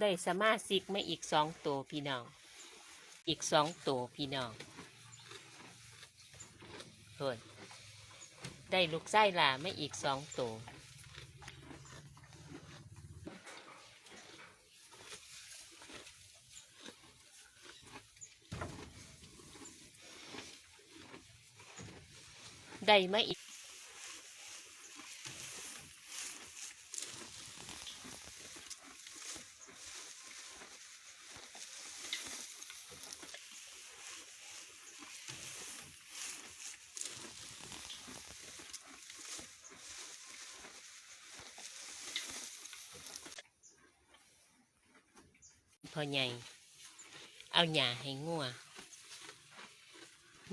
ได้สมาชิกมาอีกสองตัวพี่น้อง อีกสองตัวพี่น้องเฮ้ยได้ลูกไส้หลาไม่อีกสองตัวได้มาอีก พอใหญ่ เอาหญ้าให้งัว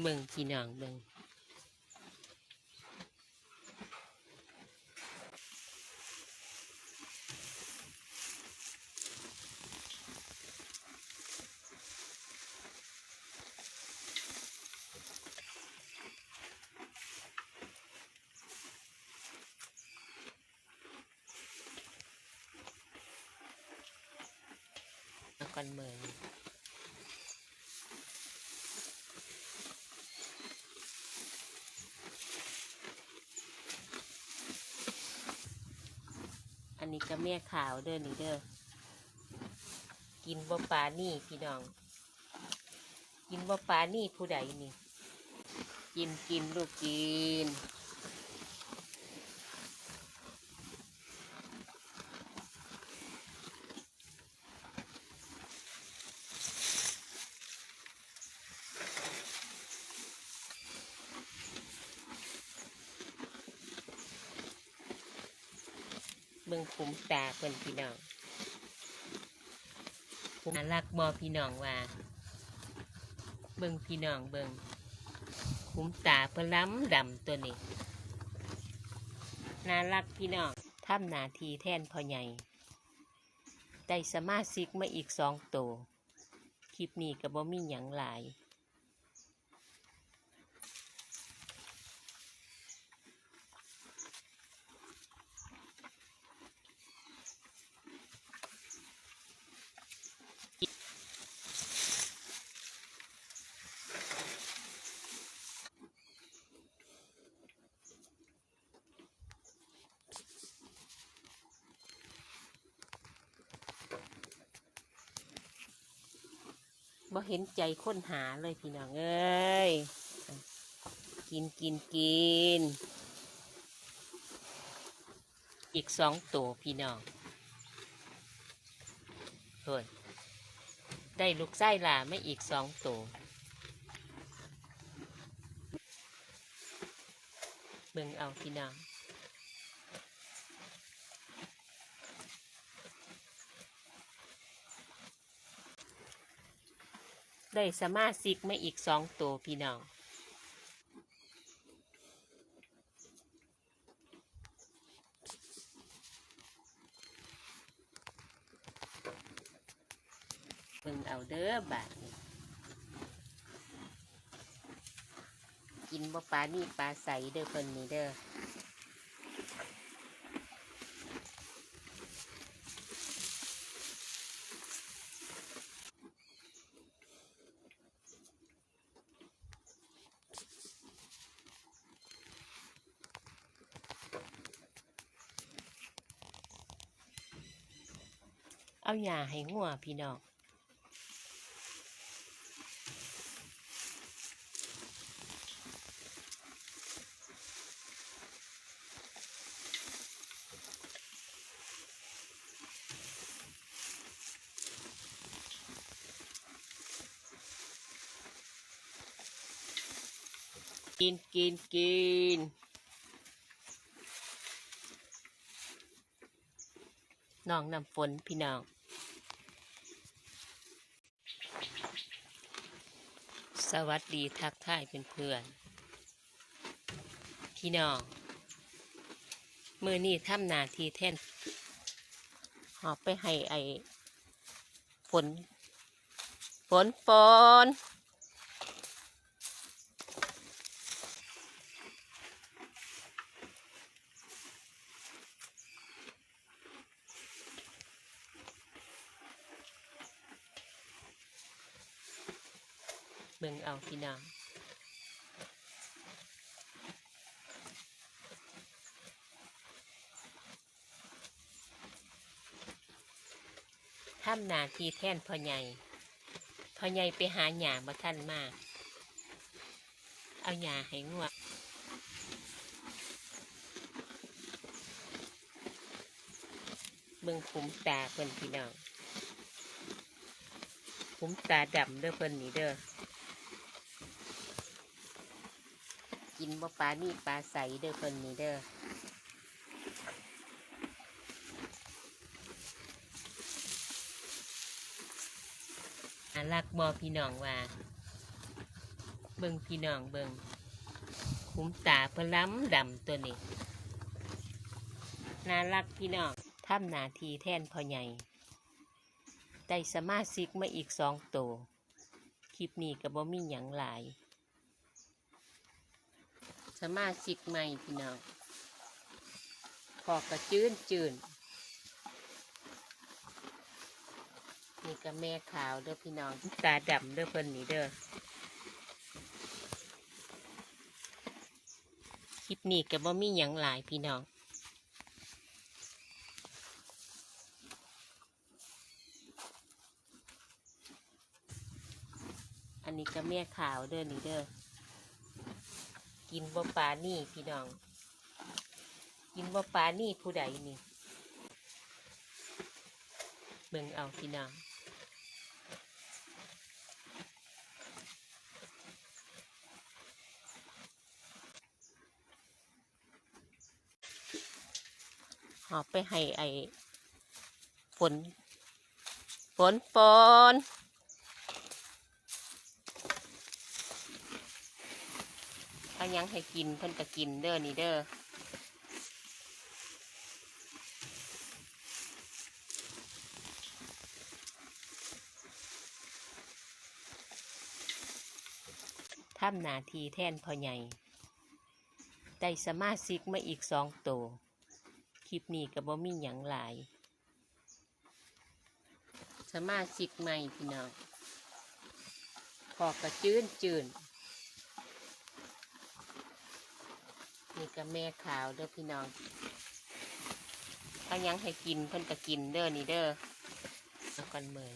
เบิ่งพี่น้องเบิ่ง ก่อนเบิ่งอันนี้ก็แม่ขาวเด้อนี่เด้อ กินบ่ปลานี่พี่น้อง กินบ่ปลานี่ผู้ใดนี่ กินกินลูกกิน เบิ่งคุ้มตาเพิ่นพี่น้องน่ารักบอพี่น้องว่า เบิ่งพี่น้องเบิ่งคุ้มตาเพิ่นล้ำดำตัวนี้น่ารักพี่น้องทำหนาทีแทนพ่อใหญ่ได้สมาชิกมาอีกสองตัว คลิปนี้ก็บ่มีหยังหลาย บ่เห็นใจค้นหาเลยพี่น้องเอ้ย กินกินกิน อีกสองตัวพี่น้องเฮ้ยได้ลูกไส้หลาไม่อีกสองตัวเบิ่งเอาพี่น้อง ได้สมาชิกมาอีกสองตัวพี่น้องเบิ่งเอาเด้อบาทกินบ่ปลานี่ปลาใสเด้อเพิ่นนี่เด้อ เอาหญ้าให้งัวพี่น้องกินกินกินน้องน้ำฝนพี่น้อง สวัสดีทักทายเพื่อนๆพี่น้องมือนี่ทำนาทีแท่นหอบไปให้ไอฝนฝนฝน บิ่งเอาพี่น้องทำหนาทีแท่นพ่อใหญ่พ่อใหญ่ไปหาหยามาท่านมาก เอาหยาให้งวกเบิ่งขุมตาเพิ่นพี่น้องขุมตาดำเด้อเพิ่นนี่เด้อ กินบ่ปลานี่ปลาใสเด้อเพิ่นนี่เด้ออารักบอพี่น้องว่า เบิ่งพี่น้องเบิ่งคุ้มตาพล้ำดำตัวนี้น่ารักพี่น้องทำหนาทีแท่นพ่อใหญ่ได้สมาชิกมาอีกสองตัว คลิปนี้ก็บ่มีหยังหลาย มาชิกใหม่พี่น้องพอกระจื้นจืนนี่ก็แม่ขาวเด้อพี่น้อง ตาดำเด้อเพิ่นนี่เด้อคลิปนี้ก็บ่มีหยังหลายพี่น้องอันนี้ก็แม่ขาวเด้อนี่เด้อ กินบ่ปลานี่พี่น้อง กินบ่ปลานี่ผู้ใดนี่เบิ่งเอาพี่น้องหอบไปให้ไอ้ฝนฝนปอน เอายังให้กินเพิ่นก็กินเด้อนี่เด้อทำหนาทีแท่นพ่อใหญ่ได้สมาชิกมาอีกสองตัวคลิปนี้ก็บ่มีหยังหลาย สมาชิกใหม่พี่น้องพอกระจื้นจืน นี่ก็แม่ขาวเด้อพี่น้องเอายังให้กินเพิ่นก็กินเด้อนี่เด้อเอากันเมือง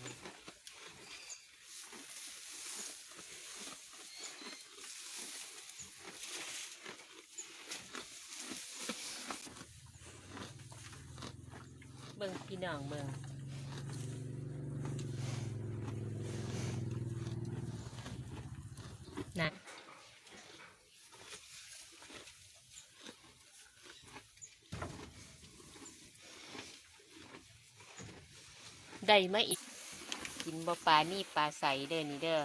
เบิ่งพี่น้องเบิ่งนะ ได้มาอีก กินบ่ปลานี่ปลาใสเด้อนี่เด้อ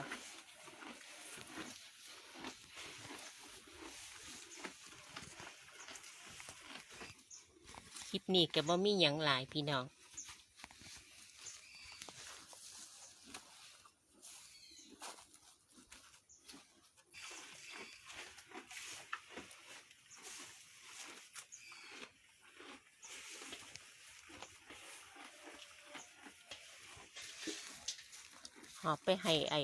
คลิปนี้ก็บ่มีหยังหลายพี่น้อง หอบไปให้ไอ้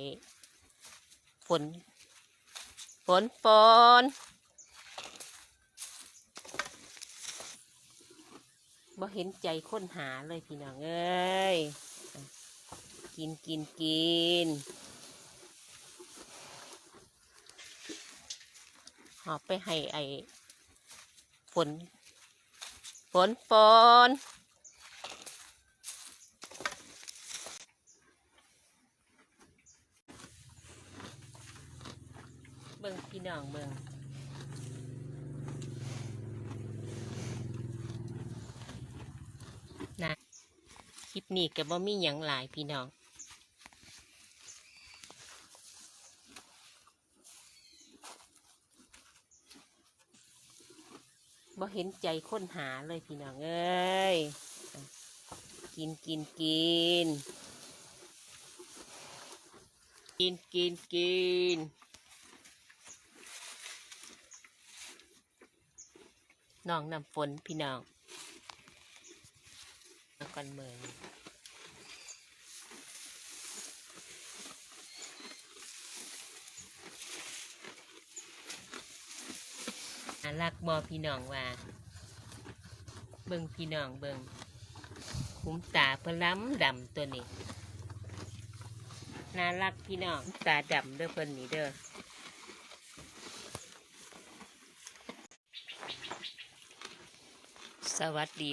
ฝนฝนปอนบ่เห็นใจค้นหาเลยพี่น้องเอ้ย กินกินกินหอบไปให้ไอ้ฝนฝนปอน เบิ่งพี่น้องเบิ่งนะคลิปนี้ก็บ่มีหยังหลายพี่น้องบ่เห็นใจค้นหาเลยพี่น้องเอ้ย กินกินกิน กินกินกิน น้องน้ำฝนพี่น้องมาก่อนเมืองรักบอพี่น้องว่า เบิ่งพี่น้องเบิ่งขุมตาเพล้ำดำตัวนี้น่ารักพี่น้องตาดำเด้อเพิ่นนี่เด้อ สวัสดี